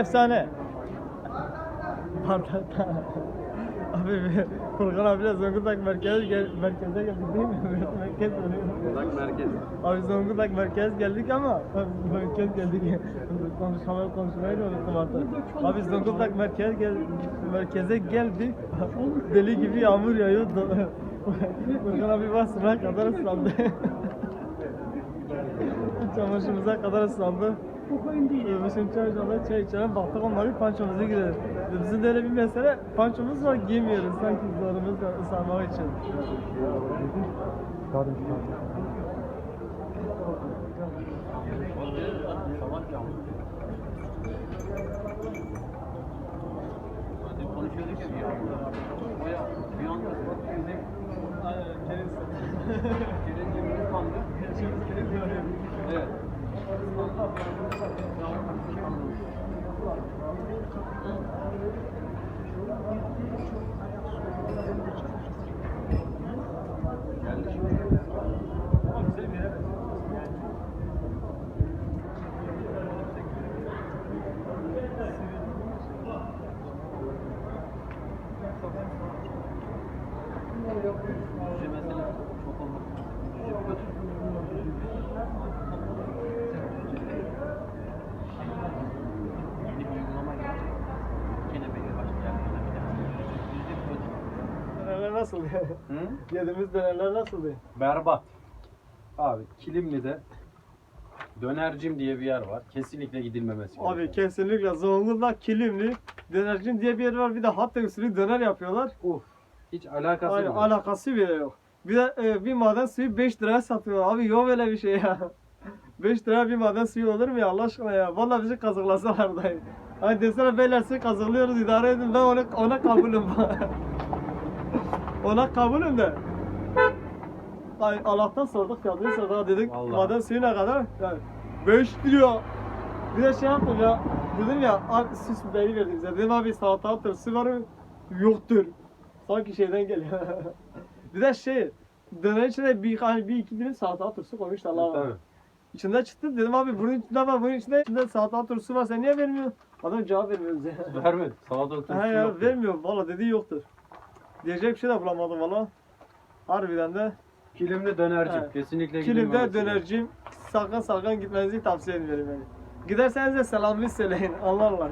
efsane. Pardon. abi Furkan abiyle Zonguldak merkez gel merkeze geldik değil mi? merkez oluyor. Uzak merkez. Abi Zonguldak merkez geldik ama merkez geldik. Konuşmayı konuşmayı da unuttum artık. Abi Zonguldak merkez gel merkeze geldik. Deli gibi yağmur yağıyor. Furkan abi basına kadar ıslandı. Çamaşırımıza kadar ıslandı. Bizim çocuklar çay içelim baktık onları pançomuzu girer. Bizim de öyle bir mesele pançomuz var giymiyoruz sanki zorumuz var ıslanmak için. Konuşuyorduk ya bir anda. Buraya bir anda bizim Kerencemiz kandı. Evet. Geldi şimdi. Cüce mesela çok olmak. Cüce bu kadar. Yeni bir uygulama gelecek. Kenebeyle başlayan bir tane. Cüce bu kadar. Dönerler nasıl? Hı? Yediğimiz dönerler nasıldı? Berbat. Abi Kilimli'de Dönercim diye bir yer var. Kesinlikle gidilmemesi Abi gerekiyor. kesinlikle Zonguldak Kilimli Dönercin diye bir yer var bir de hatta usulü döner yapıyorlar. Uf. Hiç alakası Aynen yok. alakası bile yok. Bir de e, bir maden suyu 5 liraya satıyor. Abi yok öyle bir şey ya. 5 liraya bir maden suyu olur mu ya Allah aşkına ya? Vallahi bizi kazıklasalar da. Hani desene beyler sizi kazıklıyoruz idare edin ben ona, ona kabulüm. ona kabulüm de. Ay, Allah'tan sorduk fiyatını sorduk dedik Vallahi. maden suyu ne kadar? Yani 5 lira. Bir de şey yaptım ya. Dedim ya abi süs biberi verdim bize. Dedim abi salatalık turşusu var mı? Yoktur. Sanki şeyden geliyor. bir de şey döner içine bir, hani bir iki dilim salatalık turşusu koymuşlar Allah Tabii. İçinde çıktı dedim abi bunun içinde var bunun içinde, içinde salatalık turşusu var sen niye vermiyorsun? Adam cevap vermiyor bize. Vermedi. Salatalık He turşusu ya yok. vermiyor valla dedi yoktur. Diyecek bir şey de bulamadım valla. Harbiden de Kilimli dönercim. Evet. Kesinlikle Kilim'de dönerciyim. Sakın sakın gitmenizi tavsiye ediyorum yani. Giderseniz de selamını söyleyin. Anlarlar.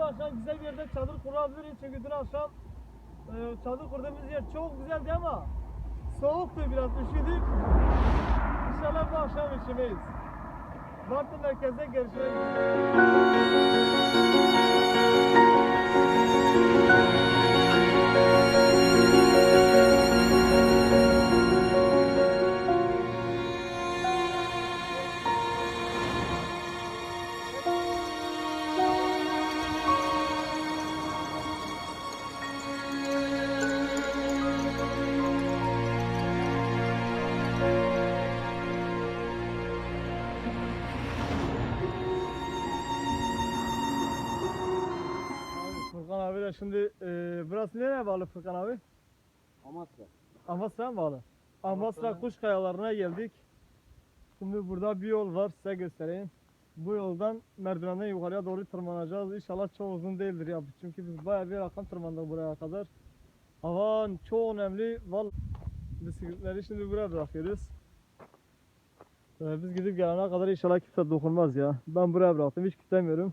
Umarım bu akşam güzel bir yerde çadır kurabiliriz. Çünkü dün akşam e, çadır kurduğumuz yer çok güzeldi ama soğuktu biraz üşüdük. İnşallah bu akşam üşümeyiz. Bartın merkezde görüşmek üzere. Furkan de şimdi e, burası nereye bağlı Furkan abi? Amasya. Amasra'ya mı bağlı? Amasra kuş kayalarına geldik. Şimdi burada bir yol var size göstereyim. Bu yoldan merdivenden yukarıya doğru tırmanacağız. İnşallah çok uzun değildir ya. Çünkü biz bayağı bir rakam tırmandık buraya kadar. Havan çok önemli. Vallahi bisikletleri şimdi buraya bırakıyoruz. Ee, biz gidip gelene kadar inşallah kimse dokunmaz ya. Ben buraya bıraktım hiç kilitlemiyorum.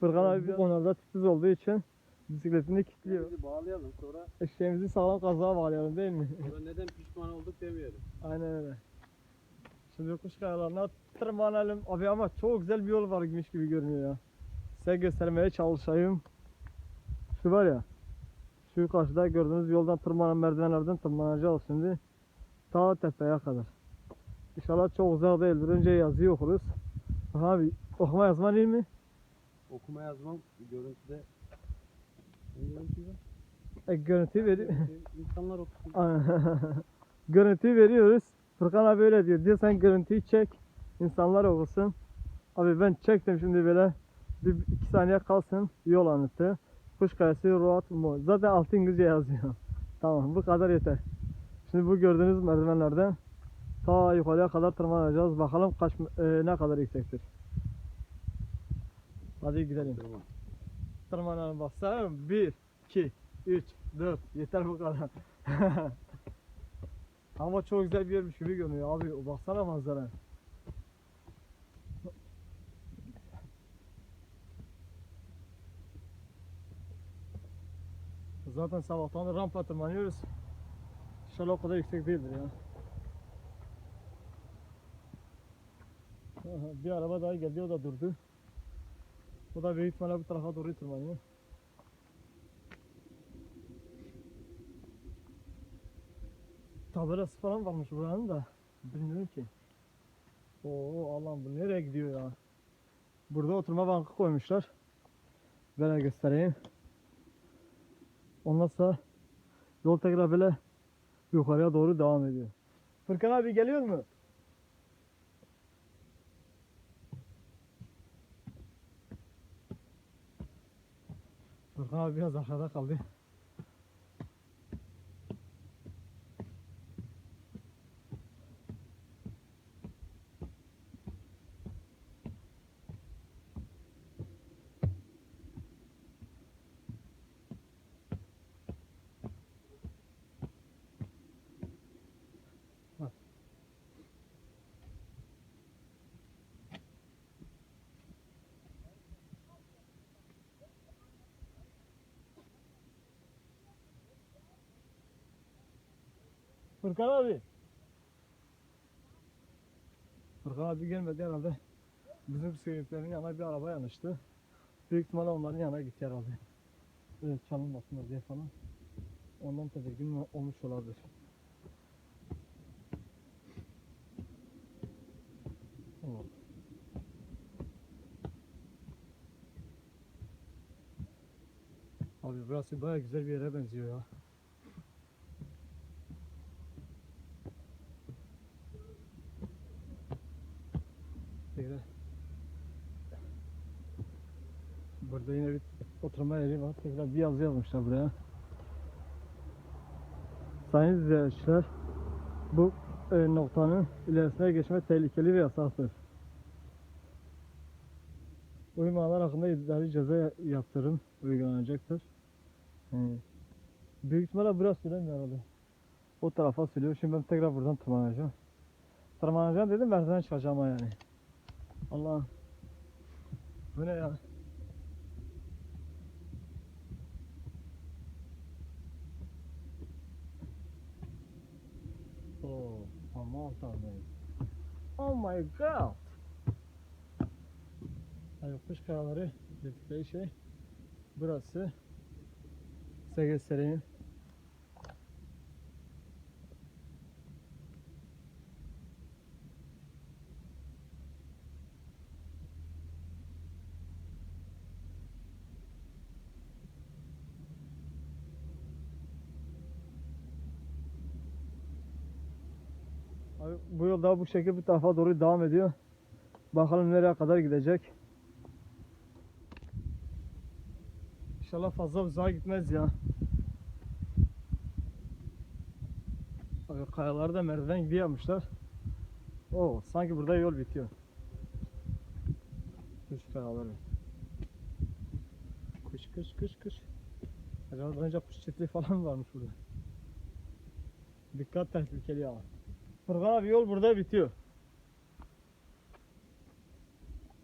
Fırkan abi bu konularda titiz olduğu için bisikletini kilitliyor. Bizi bağlayalım sonra, Eşeğimizi sağlam kazığa bağlayalım değil mi? sonra neden pişman olduk demeyelim. Aynen öyle. Şimdi kuş kayalarına tırmanalım. Abi ama çok güzel bir yol varmış gibi görünüyor ya. Size göstermeye çalışayım. Şu var ya. Şu karşıda gördüğünüz yoldan tırmanan merdivenlerden tırmanacağız şimdi. Ta tepeye kadar. İnşallah çok uzak değildir. Önce yazıyı okuruz. Abi okuma yazma değil mi? Okuma yazmam görüntüde. E, görüntüyü veriyor. İnsanlar okusun. görüntüyü veriyoruz. Furkan abi öyle diyor. Diyor sen görüntüyü çek. insanlar okusun. Abi ben çektim şimdi böyle. Bir iki saniye kalsın. Yol anıtı. Kuş kayası road mo. Zaten altı İngilizce yazıyor. tamam bu kadar yeter. Şimdi bu gördüğünüz merdivenlerden ta yukarıya kadar tırmanacağız. Bakalım kaç e, ne kadar yüksektir. Hadi gidelim. Tamam. Tırmanalım bak sayarım. 1, 2, 3, 4. Yeter bu kadar. Ama çok güzel bir yermiş gibi görünüyor abi. Baksana manzara. Zaten sabahtan rampa tırmanıyoruz. İnşallah o kadar yüksek değildir ya. Bir araba daha geldi o da durdu. O da büyük ihtimalle bu tarafa doğru tırmanıyor. Tabelası falan varmış buranın da. Bilmiyorum ki. Oo Allah'ım bu nereye gidiyor ya? Burada oturma bankı koymuşlar. Böyle göstereyim. Ondan sonra yol tekrar böyle yukarıya doğru devam ediyor. Fırkan abi geliyor mu? Furkan abi biraz arkada kaldı. Furkan abi. Furkan abi gelmedi herhalde. Bizim seyircilerin yanına bir araba yanaştı. Büyük ihtimalle onların yanına gitti herhalde. Evet çalınmasınlar diye falan. Ondan tedirgin olmuş olabilir. Abi burası baya güzel bir yere benziyor ya. Tekrar. Burada yine oturma yeri var. Tekrar bir yazı yazmışlar buraya. Sayın izleyiciler, bu e, noktanın ilerisine geçme tehlikeli ve yasaktır. Uymayanlar hakkında idari ceza ya- yaptırım uygulanacaktır. E, büyük ihtimalle burası süremiyor herhalde. O tarafa sürüyor. Şimdi ben tekrar buradan tırmanacağım. Tırmanacağım dedim merdiven çıkacağım yani. Allah. Bu ne ya? Oh, aman tanrım. Oh my god. Yani kuş kayaları dedikleri şey burası. Size göstereyim. Bu yol daha bu şekilde bu tarafa doğru devam ediyor. Bakalım nereye kadar gidecek. İnşallah fazla uzağa gitmez ya. Abi kayaları da merdiven gibi yapmışlar. Oo, sanki burada yol bitiyor. Kuş kayaları. Kuş kuş kuş kuş. Acaba önce kuş çiftliği falan mı varmış burada? Dikkat tehlikeli ya. Furkan abi yol burada bitiyor.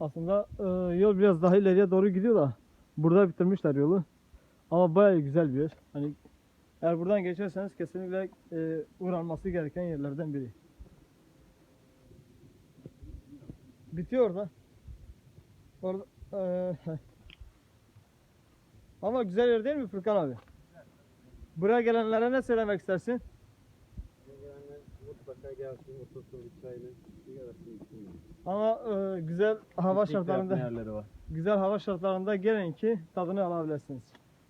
Aslında e, yol biraz daha ileriye doğru gidiyor da burada bitirmişler yolu. Ama bayağı güzel bir yer. Hani eğer buradan geçerseniz kesinlikle e, uğranması gereken yerlerden biri. Bitiyor orada. Orada e, ama güzel yer değil mi Furkan abi? Buraya gelenlere ne söylemek istersin? Mutlaka gelsin, otursun bir çayını, sigarasını içsin. Ama e, güzel hava Piknik yapma şartlarında yerleri var. güzel hava şartlarında gelin ki tadını alabilirsiniz.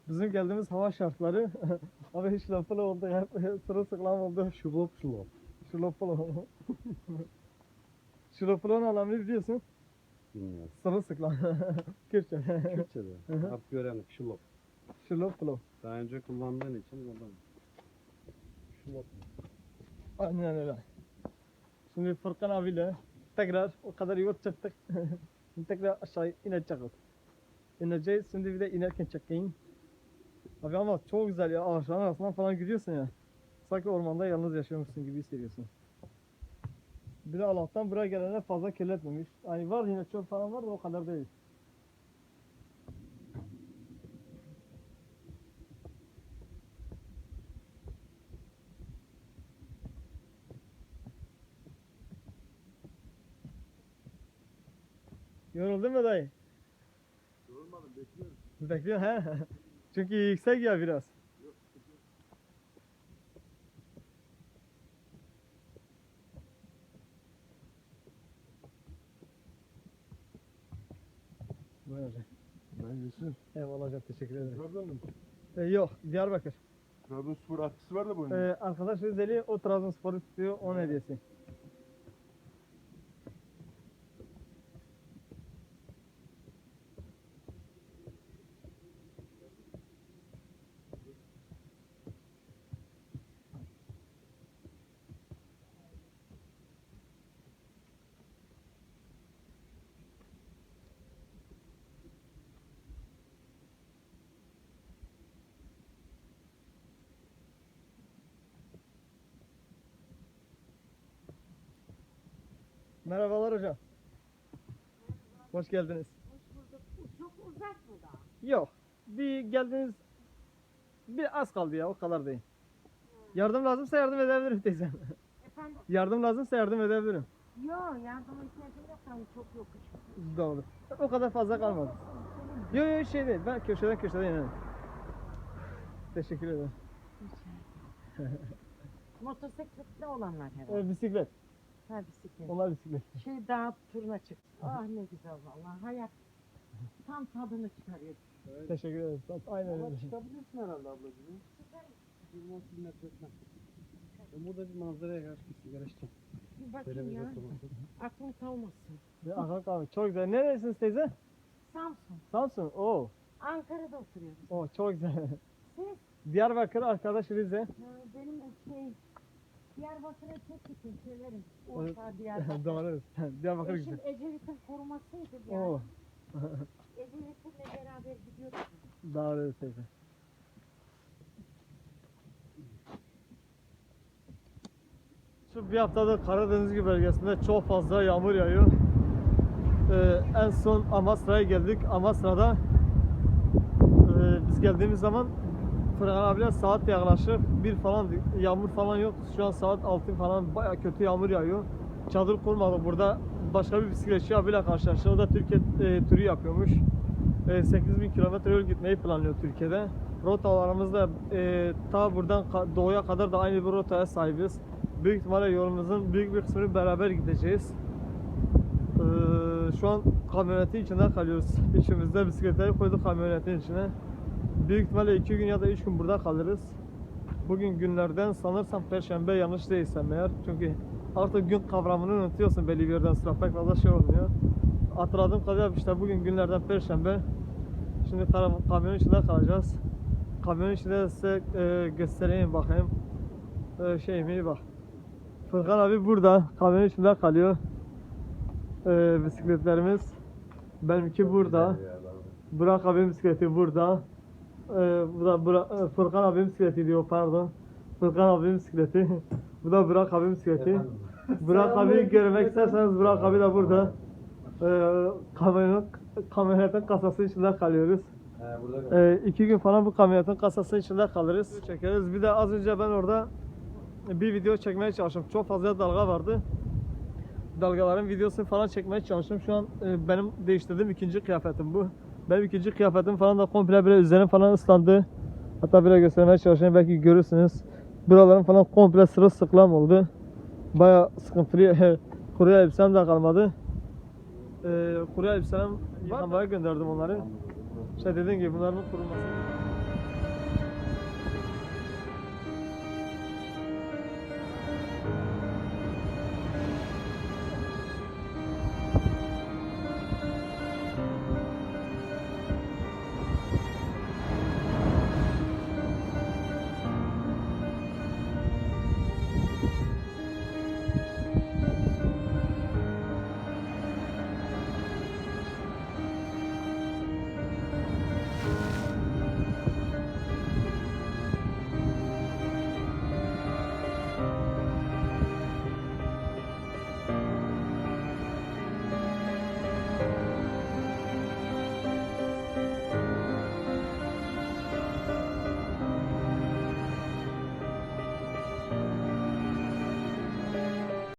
Bizim geldiğimiz hava şartları abi hiç lafılı oldu hep sırılsıklam oldu. Şulop şulop. Şulopulu. Şulopulu'nun anlamını biliyorsun. Bilmiyorum. Sırılsıklam. Kürtçe. Türkçe'de. Artık öğrendik şulop. Şulopulu. Daha önce kullandığın için ondan. Şulop. Aynen öyle. Şimdi Furkan abiyle tekrar o kadar yol çıktık. Tekrar aşağı ineceğiz. İneceğiz. Şimdi bir de inerken çekeyim. Abi ama çok güzel ya. Ağaçların arasından falan gidiyorsun ya. Sanki ormanda yalnız yaşıyormuşsun gibi hissediyorsun. Bir de Allah'tan buraya gelene fazla kirletmemiş. Hani var yine çöp falan var da o kadar değil. Yoruldun mu dayı? Yorulmadım, bekliyorum. Bekliyorsun he? Çünkü yüksek ya biraz. Buyur. Ben Yusuf. Eyvallah hocam teşekkür ederim. Trabzon'um. Ee, yok Diyarbakır. Trabzonspor atkısı var da bu Ee, arkadaş Rizeli o Trabzonspor'u tutuyor onun hediyesi. Merhabalar hocam. Hoş geldiniz. Hoş bulduk. Bu Çok uzak mı da? Yok. Bir geldiniz bir az kaldı ya o kadar değil. Yardım lazımsa yardım edebilirim teyzem. Efendim? Yardım lazımsa yardım edebilirim. Yok yardıma ihtiyacım yok. Yani çok yokuş. Doğru. O kadar fazla kalmadı. Yok yok şey değil. Ben köşeden köşeden inerim. Teşekkür ederim. Motosikletli olanlar herhalde. Ee, bisiklet. Ha bisiklet. Onlar bisiklet. Şey dağ turuna çık. Ah ne güzel vallahi. Hayat tam tadını çıkarıyor. Teşekkür ederim. Aynen Ama öyle. çıkabilirsin herhalde ablacığım. Süper. 20 kilometre falan. Ben burada bir manzaraya karşı bir sigara içeceğim. Bir bakayım ya. Aklım kalmasın. Bir akıl kalmış. Çok güzel. Neresiniz teyze? Samsun. Samsun. Oo. Ankara'da oturuyoruz. Oo çok güzel. Siz? Diyarbakır arkadaş Rize. Ha, benim şey Diyarbakır'a çok gittim severim. Urfa, Diyarbakır. Doğru. Diyarbakır Eşim güzel. Ecevit'in korumasıydı ya. Oo. Ecevit'le beraber gidiyorduk. Doğru teyze. Şu bir haftadır Karadeniz bölgesinde çok fazla yağmur yağıyor. Ee, en son Amasra'ya geldik. Amasra'da e, biz geldiğimiz zaman Fırkan abiler saat yaklaşık bir falan yağmur falan yok. Şu an saat 6 falan baya kötü yağmur yağıyor. Çadır kurmadık burada. Başka bir bisikletçi abiyle karşılaştık. O da Türkiye e, turu yapıyormuş. E, 8000 kilometre yol gitmeyi planlıyor Türkiye'de. Rotalarımızda e, ta buradan doğuya kadar da aynı bir rotaya sahibiz. Büyük ihtimalle yolumuzun büyük bir kısmını beraber gideceğiz. E, şu an kamyonetin içinde kalıyoruz. İçimizde bisikletleri koyduk kamyonetin içine. Büyük ihtimalle iki gün ya da üç gün burada kalırız. Bugün günlerden sanırsam Perşembe yanlış değilsem eğer. Çünkü artık gün kavramını unutuyorsun belli bir yerden sonra pek fazla şey olmuyor. Hatırladığım kadarıyla işte bugün günlerden Perşembe. Şimdi kamyonun içinde kalacağız. Kamyonun içinde de size e, göstereyim bakayım. E, şey mi bak. Furkan abi burada. Kamyonun içinde kalıyor. E, bisikletlerimiz. Benimki burada. Burak abim bisikleti burada. Ee, bu da Burak, e, Furkan abim bisikleti diyor pardon. Furkan abim bisikleti. bu da Burak abim bisikleti. Burak abi görmek isterseniz Burak abi de burada. Ee, kamyonet, kamyonetin kasası içinde kalıyoruz. He burada Ee, iki gün falan bu kamyonetin kasası içinde kalırız. Çekeriz. Bir de az önce ben orada bir video çekmeye çalıştım. Çok fazla dalga vardı. Dalgaların videosunu falan çekmeye çalıştım. Şu an e, benim değiştirdiğim ikinci kıyafetim bu. Benim ikinci kıyafetim falan da komple böyle üzerim falan ıslandı. Hatta böyle göstermeye çalışayım belki görürsünüz. Buralarım falan komple sırılsıklam oldu. Baya sıkıntılı. kuru elbisem de kalmadı. Ee, kuru elbisem yıkamaya gönderdim onları. İşte dediğim gibi bunların kuruması.